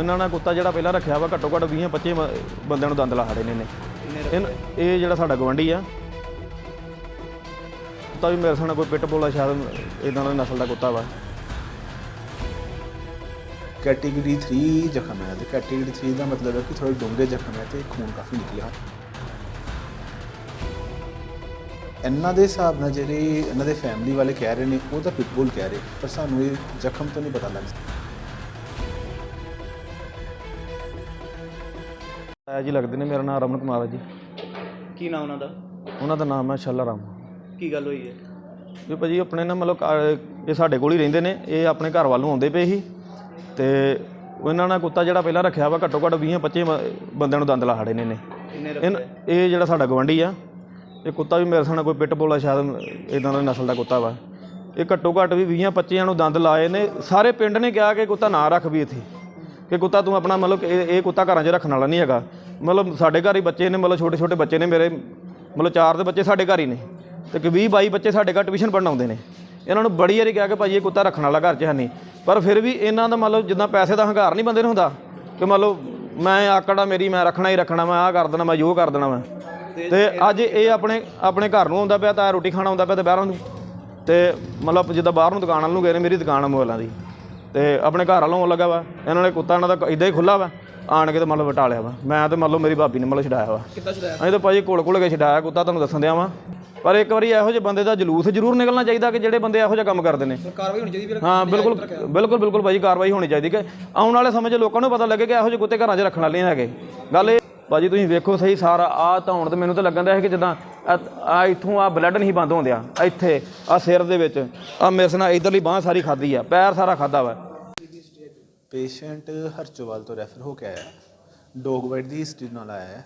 ਇਹਨਾਂ ਨਾਲ ਕੁੱਤਾ ਜਿਹੜਾ ਪਹਿਲਾਂ ਰੱਖਿਆ ਵਾ, ਘੱਟੋ ਘੱਟ 20 25 ਬੰਦਿਆਂ ਨੂੰ ਦੰਦ ਲਾ ਖੜੇ ਨੇ ਇਹਨੇ। ਇਹਨ- ਇਹ ਜਿਹੜਾ ਸਾਡਾ ਗਵੰਡੀ ਆ, ਕੁੱਤਾ ਵੀ ਮੇਰੇ ਸਾਹਮਣੇ ਕੋਈ ਪਿੱਟ ਆ ਸ਼ਾਇਦ ਇਦਾਂ ਦਾ ਨਸਲ ਦਾ ਕੁੱਤਾ ਵਾ। ਕੈਟੇਗਰੀ 3 ਜ਼ਖਮ ਹੈ ਤੇ ਕੈਟੇਗਰੀ 3 ਦਾ ਮਤਲਬ ਹੈ ਕਿ ਥੋੜੇ ਡੂੰਘੇ ਜ਼ਖਮ ਹੈ ਤੇ ਖੂਨ ਕਾਫੀ ਨਿਕਲਿਆ। ਇਹਨਾਂ ਦੇ ਹਿਸਾਬ ਨਾਲ ਜਿਹੜੇ ਇਹਨਾਂ ਦੇ ਫੈਮਿਲੀ ਵਾਲੇ ਕਹਿ ਰਹੇ ਨੇ, ਉਹ ਤਾਂ ਪਿਟਬੁਲ ਕਹਿ ਰਹੇ, ਪਰ ਸਾਨੂੰ ਇਹ ਜ਼ਖਮ ਤੋਂ ਨਹੀਂ ਪਤਾ ਲੱਗ ਸਕਦਾ। ਆਇਆ ਜੀ ਲੱਗਦੇ ਨੇ ਮੇਰਾ ਨਾਮ ਰਮਨ ਕੁਮਾਰ ਹੈ ਜੀ। ਕੀ ਨਾਮ ਉਹਨਾਂ ਦਾ? ਉਹਨਾਂ ਦਾ ਨਾਮ ਹੈ ਸ਼ੱਲਾ ਰਾਮ। ਕੀ ਗੱਲ ਹੋਈ ਹੈ? ਵੀ ਭਾਜੀ ਆਪਣੇ ਨਾ ਮਤਲਬ ਘਰ- ਇਹ ਸਾਡੇ ਕੋਲ ਹੀ ਰਹਿੰਦੇ ਨੇ ਇਹ ਆਪਣੇ ਘਰ ਵੱਲ ਨੂੰ ਆਉਂਦੇ ਪਏ ਸੀ। ਤੇ ਉਹ ਇਹਨਾਂ ਨਾਲ ਕੁੱਤਾ ਜਿਹੜਾ ਪਹਿਲਾਂ ਰੱਖਿਆ ਵਾ ਘੱਟੋ ਘੱਟ 20 25 ਬ- ਬੰਦਿਆਂ ਨੂੰ ਦੰਦ ਲਾ ਖੜੇ ਨੇ ਕਿੰਨੇ ਇਹਨ- ਇਹ ਜਿਹੜਾ ਸਾਡਾ ਗਵੰਡੀ ਆ ਇਹ ਕੁੱਤਾ ਵੀ ਮੇਰੇ ਸਾਹਮਣੇ ਕੋਈ ਪਿੱਟ ਬੋਲਾ ਸ਼ਾਇਦ ਇਦਾਂ ਦਾ ਨਸਲ ਦਾ ਕੁੱਤਾ ਵਾ। ਇਹ ਘੱਟੋ ਘੱਟ ਵੀ 20 25 ਨੂੰ ਦੰਦ ਲਾਏ ਨੇ। ਸਾਰੇ ਪਿੰਡ ਨੇ ਕਿਹਾ ਕਿ ਕੁੱਤਾ ਨਾ ਰੱਖ ਵੀ ਇੱਥੇ। ਕਿ ਕੁੱਤਾ ਤੂੰ ਆਪਣਾ ਮਤਲਬ ਕਿ ਇਹ ਇਹ ਕੁੱਤਾ ਘਰਾਂ 'ਚ ਰੱਖਣ ਵਾਲਾ ਨਹੀਂ ਹੈਗਾ। ਮਤਲਬ ਸਾਡੇ ਘਰ ਹੀ ਬੱਚੇ ਨੇ, ਮਤਲਬ ਛੋਟੇ ਛੋਟੇ ਬੱਚੇ ਨੇ ਮੇਰੇ, ਮਤਲਬ ਚਾਰ ਦੇ ਬੱਚੇ ਸਾਡੇ ਘਰ ਹੀ ਨੇ। ਤੇ ਕਿ 20 22 ਬੱਚੇ ਸਾਡੇ ਘਰ ਟਿਊਸ਼ਨ ਪੜ੍ਹਨ ਆਉਂਦੇ ਨੇ। ਇਹਨਾਂ ਨੂੰ ਬੜੀ ਵਾਰੀ ਕਿਹਾ ਕਿ ਭਾਜੀ ਇਹ ਕੁੱਤਾ ਰੱਖਣ ਵਾਲਾ ਘਰ 'ਚ ਹੈ ਨਹੀਂ। ਪਰ ਫਿਰ ਵੀ ਇਹਨਾਂ ਦਾ ਮਤਲਬ ਜਿੱਦਾਂ ਪੈਸੇ ਦਾ ਹੰਕਾਰ ਨਹੀਂ ਬੰਦੇ ਨੂੰ ਹੁੰਦਾ, ਕਿ ਮਤਲਬ ਮੈਂ ਆਕੜਾ ਮੇਰੀ, ਮੈਂ ਰੱਖਣਾ ਹੀ ਰੱਖਣਾ ਮੈਂ ਆਹ ਕਰ ਦੇਣਾ ਮੈਂ ਜੋ ਕਰ ਦੇਣਾ ਮੈਂ ਤੇ ਅੱਜ ਇਹ ਆਪਣੇ ਆਪਣੇ ਘਰ ਨੂੰ ਆਉਂਦਾ ਪਿਆ, ਤਾਂ ਰੋਟੀ ਖਾਣਾ ਆਉਂਦਾ ਪਿਆ ਤੇ ਬਾਹਰੋਂ ਨੂੰ। ਤੇ ਮਤਲਬ ਜਿੱਦਾਂ ਬਾਹਰ ਨੂੰ ਦੁਕਾਨ ਵੱਲ ਨੂੰ ਗਏ ਨੇ, ਮੇਰੀ ਦੁਕਾਨ ਆ ਮੋਬਾਈਲਾਂ ਦੀ। ਤੇ ਆਪਣੇ ਘਰ ਵੱਲੋਂ ਆਉਣ ਲੱਗਾ ਵਾ ਇਹਨਾਂ ਨੇ ਕੁੱਤਾ ਇਹਨਾਂ ਦਾ ਇਦਾਂ ਹੀ ਖੁੱਲਾ ਵਾ ਆਣ ਕੇ ਤੇ ਮਤਲਬ ਵਟਾ ਲਿਆ ਵਾ। ਮੈਂ ਤੇ ਮਤਲਬ ਮੇਰੀ ਭਾਬੀ ਨੇ ਮਤਲਬ ਛਡਾਇਆ ਵਾ। ਕਿੱਦਾਂ ਛਡਾਇਆ? ਅਸੀਂ ਤਾਂ ਭਾਜੀ ਕੋਲ ਕੋਲ ਕੇ ਛਡਾਇਆ ਕੁੱਤਾ ਤੁਹਾਨੂੰ ਦੱਸਣ ਦਿਆਂ ਵਾ। ਪਰ ਇੱਕ ਵਾਰੀ ਇਹੋ ਜਿਹੇ ਬੰਦੇ ਦਾ ਜਲੂਸ ਜ਼ਰੂਰ ਨਿਕਲਣਾ ਚਾਹੀਦਾ ਕਿ ਜਿਹੜੇ ਬੰਦੇ ਇਹੋ ਜਿਹਾ ਕੰਮ ਕਰਦੇ ਨੇ। ਕਾਰਵਾਈ ਹੋਣੀ ਚਾਹੀਦੀ ਹਾਂ ਬਿਲਕੁਲ ਬਿਲਕੁਲ ਬਿਲਕੁਲ ਭਾਜੀ ਕਾਰਵਾਈ ਹੋਣੀ ਚਾਹੀਦੀ ਕਿ ਆਉਣ ਵਾਲੇ ਸਮੇਂ 'ਚ ਲੋਕਾਂ ਨੂੰ ਪਤਾ ਲੱਗੇ ਕਿ ਇਹੋ ਜਿਹੇ ਕੁੱਤੇ ਘਰਾਂ 'ਚ ਰੱਖਣ ਵਾਲੇ ਨਹੀਂ ਹੈਗੇ। ਗੱਲ ਇਹ ਭਾਜੀ ਤੁਸੀਂ ਵੇਖੋ ਸਹੀ ਸਾਰਾ ਆ ਧੌਣ ਤੇ ਮੈਨੂੰ ਤਾਂ ਲੱਗਣ ਦਾ ਹੈ ਕਿ ਜਿੱਦਾਂ ਆ ਇਥੋਂ ਆ ਬਲੱਡ ਨਹੀਂ ਬੰਦ ਹੁੰਦਿਆ ਇੱਥੇ ਆ ਸਿਰ ਦੇ ਵਿੱਚ ਆ ਮਿਸ ਨਾਲ ਇਧਰਲੀ ਬਾਹ ਸਾਰੀ ਖਾਦੀ ਆ ਪੈਰ ਸਾਰਾ ਖਾਦਾ ਵਾ। ਪੇਸ਼ੈਂਟ ਹਰਚੋਵਾਲ ਤੋਂ ਰੈਫਰ ਹੋ ਕੇ ਆਇਆ ਡੌਗ ਬਾਈਟ ਦੀ ਹਿਸਟਰੀ ਨਾਲ ਆਇਆ ਹੈ।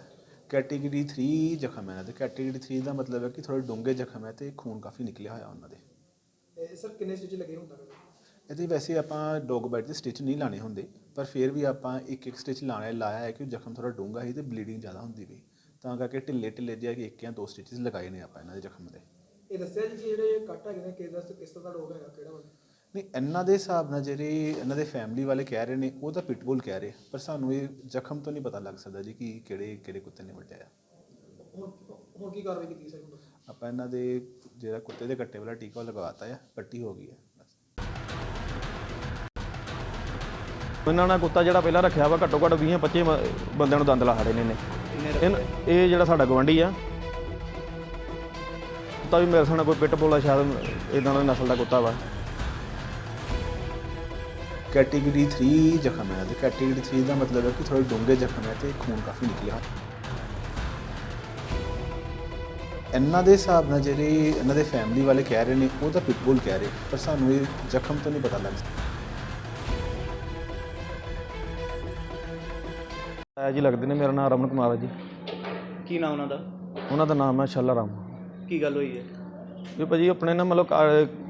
ਕੈਟੇਗਰੀ 3 ਜ਼ਖਮ ਹੈ ਤੇ ਕੈਟੇਗਰੀ 3 ਦਾ ਮਤਲਬ ਹੈ ਕਿ ਥੋੜੇ ਡੂੰਘੇ ਜ਼ਖਮ ਹੈ ਤੇ ਖੂਨ ਕਾਫੀ ਨਿਕਲਿਆ ਹੋਇਆ ਉਹਨਾਂ ਦੇ। ਸਰ ਕਿੰਨੇ ਸਟਿਚ ਲੱਗੇ ਹੁੰਦਾ ਇਹਦੇ ਵੈਸੇ ਆਪਾਂ ਡੌਗ ਬਾਈਟ ਦੇ ਸਟਿਚ ਨਹੀਂ ਲਾਣੇ ਹੁੰਦੇ ਪਰ ਫਿਰ ਵੀ ਆਪਾਂ ਇੱਕ ਇੱਕ ਸਟਿਚ ਲਾਣਾ ਲਾਇਆ ਹੈ ਕਿ ਜ਼ਖਮ ਥੋੜਾ ਡੂੰਘਾ ਸੀ ਤੇ ਬਲੀਡਿੰਗ ਜ਼ਿਆਦਾ ਹੁੰਦੀ ਵੀ ਤਾਂ ਕਰਕੇ ਢਿੱਲੇ ਢਿੱਲੇ ਜਿਹਾ ਕਿ ਇੱਕ ਜਾਂ ਦੋ ਸਟਿਚਸ ਲਗਾਏ ਨੇ ਆਪਾਂ ਇਹਨਾਂ ਦੇ ਜ਼ਖਮ ਦੇ। ਇਹ ਦੱਸਿਆ ਜੀ ਕਿ ਜਿਹੜੇ ਕੱਟ ਹੈਗੇ ਨੇ ਕਿਸ ਦਾ ਕਿਸ ਤਰ੍ਹਾਂ ਦਾ ਰੋਗ ਹੈਗਾ ਕਿਹੜਾ ਨਹੀਂ ਇਹਨਾਂ ਦੇ ਹਿਸਾਬ ਨਾਲ ਜਿਹੜੇ ਇਹਨਾਂ ਦੇ ਫੈਮਿਲੀ ਵਾਲੇ ਕਹਿ ਰਹੇ ਨੇ ਉਹ ਤਾਂ ਪਿਟਬੁਲ ਕਹਿ ਰਹੇ ਪਰ ਸਾਨੂੰ ਇਹ ਜ਼ਖਮ ਤੋਂ ਨਹੀਂ ਪਤਾ ਲੱਗ ਸਕਦਾ ਜੀ ਕਿ ਕਿਹੜੇ ਕਿਹੜੇ ਕੁੱਤੇ ਨੇ ਵੱਢਿਆ। ਹੁਣ ਹੁਣ ਕੀ ਕਾਰਵਾਈ ਕੀਤੀ ਸਰ ਆਪਾਂ ਇਹਨਾਂ ਦੇ ਜਿਹੜਾ ਕੁੱਤੇ ਦੇ ਕੱਟੇ ਵਾਲਾ ਟੀਕਾ ਲਗਵਾਤਾ ਆ ਕੱਟੀ ਹੋ ਗਈ ਹੈ ਬਸ। ਇਹਨਾਂ ਨਾਲ ਕੁੱਤਾ ਜਿਹੜਾ ਪਹਿਲਾਂ ਰੱਖਿਆ ਵਾ ਘੱਟੋ ਘੱਟ 20 25 ਬ- ਬੰਦਿਆਂ ਨੂੰ ਦੰਦ ਲਾ ਖੜੇ ਨੇ ਇਹਨ- ਇਹ ਜਿਹੜਾ ਸਾਡਾ ਗਵੰਡੀ ਆ ਕੁੱਤਾ ਵੀ ਮੇਰੇ ਸਾਹਮਣੇ ਕੋਈ ਪਿੱਟ ਬੋਲਾ ਸ਼ਾਇਦ ਇਦਾਂ ਦਾ ਨਸਲ ਦਾ ਕੁੱਤਾ ਵਾ। ਕੈਟੇਗਰੀ 3 ਜ਼ਖਮ ਹੈ ਤੇ ਕੈਟੇਗਰੀ 3 ਦਾ ਮਤਲਬ ਹੈ ਕਿ ਥੋੜੇ ਡੂੰਘੇ ਜ਼ਖਮ ਹੈ ਤੇ ਖੂਨ ਕਾਫੀ ਨਿਕਲਿਆ। ਇਹਨਾਂ ਦੇ ਹਿਸਾਬ ਨਾਲ ਜਿਹੜੇ ਇਹਨਾਂ ਦੇ ਫੈਮਿਲੀ ਵਾਲੇ ਕਹਿ ਰਹੇ ਨੇ ਉਹ ਤਾਂ ਪਿਟਬੁਲ ਕਹਿ ਰਹੇ ਪਰ ਸਾਨੂੰ ਇਹ ਜ਼ਖਮ ਤੋਂ ਨਹੀਂ ਪਤਾ ਲੱਗ ਸਕਦਾ ਆਇਆ ਜੀ ਲੱਗਦੇ ਨੇ ਮੇਰਾ ਨਾਮ ਰਮਨ ਕੁਮਾਰ ਹੈ ਜੀ। ਕੀ ਨਾਮ ਉਹਨਾਂ ਦਾ? ਉਹਨਾਂ ਦਾ ਨਾਮ ਹੈ ਸ਼ੱਲਾ ਰਾਮ। ਕੀ ਗੱਲ ਹੋਈ ਹੈ? ਵੀ ਭਾਜੀ ਆਪਣੇ ਨਾ ਮਤਲਬ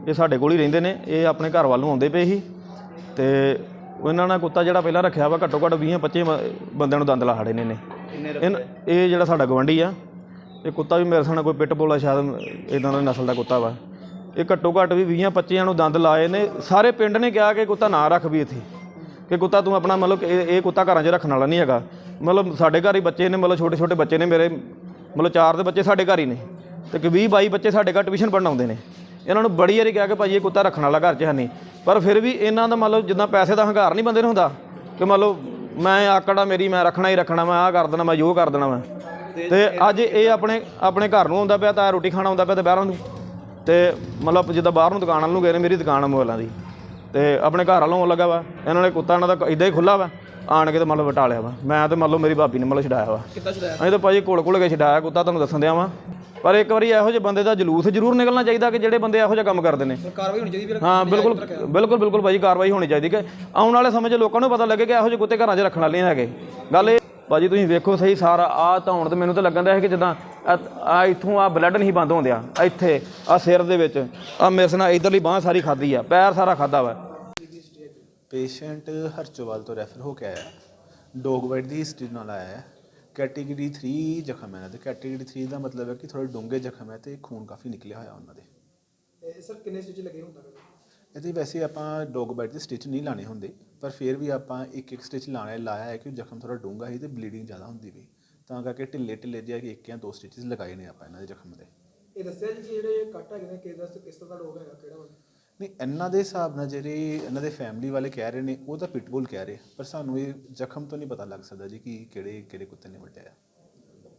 ਇਹ ਸਾਡੇ ਕੋਲ ਹੀ ਰਹਿੰਦੇ ਨੇ ਇਹ ਆਪਣੇ ਘਰ ਵੱਲ ਨੂੰ ਆਉਂਦੇ ਪਏ ਸੀ। ਤੇ ਇਹਨਾਂ ਨਾਲ ਕੁੱਤਾ ਜਿਹੜਾ ਪਹਿਲਾਂ ਰੱਖਿਆ ਵਾ ਘੱਟੋ ਘੱਟ 20 25 ਬ- ਬੰਦਿਆਂ ਨੂੰ ਦੰਦ ਲਾ ਖੜੇ ਨੇ ਕਿੰਨੇ ਇਹਨ- ਇਹ ਜਿਹੜਾ ਸਾਡਾ ਗਵੰਡੀ ਆ ਇਹ ਕੁੱਤਾ ਵੀ ਮੇਰੇ ਸਾਹਮਣੇ ਕੋਈ ਪਿੱਟ ਬੋਲਾ ਸ਼ਾਇਦ ਇਦਾਂ ਦਾ ਨਸਲ ਦਾ ਕੁੱਤਾ ਵਾ। ਇਹ ਘੱਟੋ ਘੱਟ ਵੀ 20 25 ਨੂੰ ਦੰਦ ਲਾਏ ਨੇ। ਸਾਰੇ ਪਿੰਡ ਨੇ ਕਿਹਾ ਕਿ ਕੁੱਤਾ ਨਾ ਰੱਖ ਵੀ ਇੱਥੇ। ਕਿ ਕੁੱਤਾ ਤੂੰ ਆਪਣਾ ਮਤਲਬ ਕਿ ਇਹ ਇਹ ਕੁੱਤਾ ਘਰਾਂ 'ਚ ਰੱਖਣ ਵਾਲਾ ਨਹੀਂ ਹੈਗਾ। ਮਤਲਬ ਸਾਡੇ ਘਰ ਹੀ ਬੱਚੇ ਨੇ ਮਤਲਬ ਛੋਟੇ ਛੋਟੇ ਬੱਚੇ ਨੇ ਮੇਰੇ। ਮਤਲਬ ਚਾਰ ਦੇ ਬੱਚੇ ਸਾਡੇ ਘਰ ਹੀ ਨੇ। ਤੇ ਕਿ 20 22 ਬੱਚੇ ਸਾਡੇ ਘਰ ਟਿਊਸ਼ਨ ਪੜ੍ਹਨ ਆਉਂਦੇ ਨੇ। ਇਹਨਾਂ ਨੂੰ ਬੜੀ ਵਾਰੀ ਕਿਹਾ ਕਿ ਭਾਜੀ ਇਹ ਕੁੱਤਾ ਰੱਖਣ ਵਾਲਾ ਘਰ 'ਚ ਹੈ ਨਹੀਂ। ਪਰ ਫਿਰ ਵੀ ਇਹਨਾਂ ਦਾ ਮਤਲਬ ਜਿੱਦਾਂ ਪੈਸੇ ਦਾ ਹੰਕਾਰ ਨਹੀਂ ਬੰਦੇ ਨੂੰ ਹੁੰਦਾ ਕਿ ਮਤਲਬ ਮੈਂ ਆਕੜਾ ਮੇਰੀ ਮੈਂ ਰੱਖਣਾ ਹੀ ਰੱਖਣਾ ਮੈਂ ਆਹ ਕਰ ਦੇਣਾ ਮੈਂ ਜੋ ਕਰ ਦੇਣਾ ਮੈਂ ਤੇ ਅੱਜ ਇਹ ਆਪਣੇ ਆਪਣੇ ਘਰ ਨੂੰ ਆਉਂਦਾ ਪਿਆ ਤਾਂ ਰੋਟੀ ਖਾਣ ਆਉਂਦਾ ਪਿਆ ਤੇ ਬਾਹਰੋਂ ਨੂੰ। ਤੇ ਮਤਲਬ ਜਿੱਦਾਂ ਬਾਹਰ ਨੂੰ ਦੁਕਾਨ ਵੱਲ ਨੂੰ ਗਏ ਨੇ ਮੇਰੀ ਦੁਕਾਨ ਮੋਬਾਈਲਾਂ ਦੀ। ਤੇ ਆਪਣੇ ਘਰ ਵੱਲੋਂ ਲੱਗਾ ਵਾ ਇਹਨਾਂ ਨੇ ਕੁੱਤਾ ਇਹਨਾਂ ਦਾ ਇਦਾਂ ਹੀ ਖੁੱਲਾ ਵਾ। ਆਣ ਕੇ ਤੇ ਮਤਲਬ ਵਟਾ ਲਿਆ ਵਾ। ਮੈਂ ਤੇ ਮਤਲਬ ਮੇਰੀ ਭਾਬੀ ਨੇ ਮਤਲਬ ਛਡਾਇਆ ਵਾ। ਕਿੱਦਾਂ ਛਡਾਇਆ? ਅਸੀਂ ਤਾਂ ਭਾਜੀ ਕੋਲ ਕੋਲ ਕੇ ਛਡਾਇਆ ਕੁੱਤਾ ਤੁਹਾਨੂੰ ਦੱਸਣ ਦਿਆਂ ਵਾ। ਪਰ ਇੱਕ ਵਾਰੀ ਇਹੋ ਜਿਹੇ ਬੰਦੇ ਦਾ ਜਲੂਸ ਜ਼ਰੂਰ ਨਿਕਲਣਾ ਚਾਹੀਦਾ ਕਿ ਜਿਹੜੇ ਬੰਦੇ ਇਹੋ ਜਿਹਾ ਕੰਮ ਕਰਦੇ ਨੇ। ਕਾਰਵਾਈ ਹੋਣੀ ਚਾਹੀਦੀ ਹਾਂ ਬਿਲਕੁਲ ਬਿਲਕੁਲ ਬਿਲਕੁਲ ਭਾਜੀ ਕਾਰਵਾਈ ਹੋਣੀ ਚਾਹੀਦੀ ਕਿ ਆਉਣ ਵਾਲੇ ਸਮੇਂ 'ਚ ਲੋਕਾਂ ਨੂੰ ਪਤਾ ਲੱਗੇ ਕਿ ਇਹੋ ਜਿਹੇ ਕੁੱਤੇ ਘਰਾਂ 'ਚ ਰੱਖਣ ਵਾਲੇ ਨਹੀਂ ਹੈਗੇ। ਗੱਲ ਇਹ ਭਾਜੀ ਤੁਸੀਂ ਵੇਖੋ ਸਹੀ ਸਾਰਾ ਆ ਧੌਣ ਤੇ ਮੈਨੂੰ ਤਾਂ ਲੱਗਣ ਦਾ ਹੈ ਕਿ ਜਿੱਦਾਂ ਆ ਇਥੋਂ ਆ ਬਲੱਡ ਨਹੀਂ ਬੰਦ ਹੁੰਦਿਆ ਇੱਥੇ ਆ ਸਿਰ ਦੇ ਵਿੱਚ ਆ ਮਿਸ ਨਾਲ ਇਧਰਲੀ ਬਾਹ ਸਾਰੀ ਖਾਦੀ ਆ ਪੈਰ ਸਾਰਾ ਖਾਦਾ ਵਾ। ਪੇਸ਼ੈਂਟ ਹਰਚੋਵਾਲ ਤੋਂ ਰੈਫਰ ਹੋ ਕੇ ਆਇਆ ਡੌਗ ਬਾਈਟ ਦੀ ਹਿਸਟਰੀ ਨਾਲ ਆਇਆ ਹੈ। ਕੈਟੇਗਰੀ 3 ਜ਼ਖਮ ਹੈ। ਤੇ ਕੈਟੇਗਰੀ 3 ਦਾ ਮਤਲਬ ਹੈ ਕਿ ਥੋੜੇ ਡੂੰਘੇ ਜ਼ਖਮ ਹੈ ਤੇ ਖੂਨ ਕਾਫੀ ਨਿਕਲਿਆ ਹੋਇਆ ਉਹਨਾਂ ਦੇ। ਸਰ ਕਿੰਨੇ ਸਟਿਚ ਲੱਗੇ ਹੁੰਦਾ ਇਹਦੇ ਵੈਸੇ ਆਪਾਂ ਡੌਗ ਬਾਈਟ ਦੇ ਸਟਿਚ ਨਹੀਂ ਲਾਣੇ ਹੁੰਦੇ ਪਰ ਫਿਰ ਵੀ ਆਪਾਂ ਇੱਕ ਇੱਕ ਸਟਿਚ ਲਾਣਾ ਲਾਇਆ ਹੈ ਕਿ ਜ਼ਖਮ ਥੋੜਾ ਡੂੰਘਾ ਸੀ ਤੇ ਬਲੀਡਿੰਗ ਜ਼ਿਆਦਾ ਹੁੰਦੀ ਵੀ ਤਾਂ ਕਰਕੇ ਢਿੱਲੇ ਢਿੱਲੇ ਜਿਹਾ ਕਿ ਇੱਕ ਜਾਂ ਦੋ ਸਟਿਚਸ ਲਗਾਏ ਨੇ ਆਪਾਂ ਇਹਨਾਂ ਦੇ ਜ਼ਖਮ ਦੇ। ਇਹ ਦੱਸਿਆ ਜੀ ਕਿ ਜਿਹੜੇ ਕੱਟ ਹੈਗੇ ਨੇ ਕਿਸ ਦਾ ਕਿਸ ਤਰ੍ਹਾਂ ਦਾ ਰੋਗ ਹੈਗਾ ਕਿਹੜਾ ਵਾ ਨਹੀਂ ਇਹਨਾਂ ਦੇ ਹਿਸਾਬ ਨਾਲ ਜਿਹੜੇ ਇਹਨਾਂ ਦੇ ਫੈਮਿਲੀ ਵਾਲੇ ਕਹਿ ਰਹੇ ਨੇ ਉਹ ਤਾਂ ਪਿਟਬੁਲ ਕਹਿ ਰਹੇ ਪਰ ਸਾਨੂੰ ਇਹ ਜ਼ਖਮ ਤੋਂ ਨਹੀਂ ਪਤਾ ਲੱਗ ਸਕਦਾ ਜੀ ਕਿ ਕਿਹੜੇ ਕਿਹੜੇ ਕੁੱਤੇ ਨੇ ਵੱਢਿਆ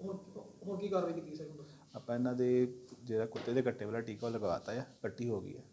ਹੁਣ ਹੁਣ ਕੀ ਕਾਰਵਾਈ ਕੀਤੀ ਸਰ ਆਪਾਂ ਇਹਨਾਂ ਦੇ ਜਿਹੜਾ ਕੁੱਤੇ ਦੇ ਕੱਟੇ ਵਾਲਾ ਟੀਕਾ ਲਗਵਾਤਾ ਹੈ ਪੱਟੀ ਹੋ ਗਈ ਹੈ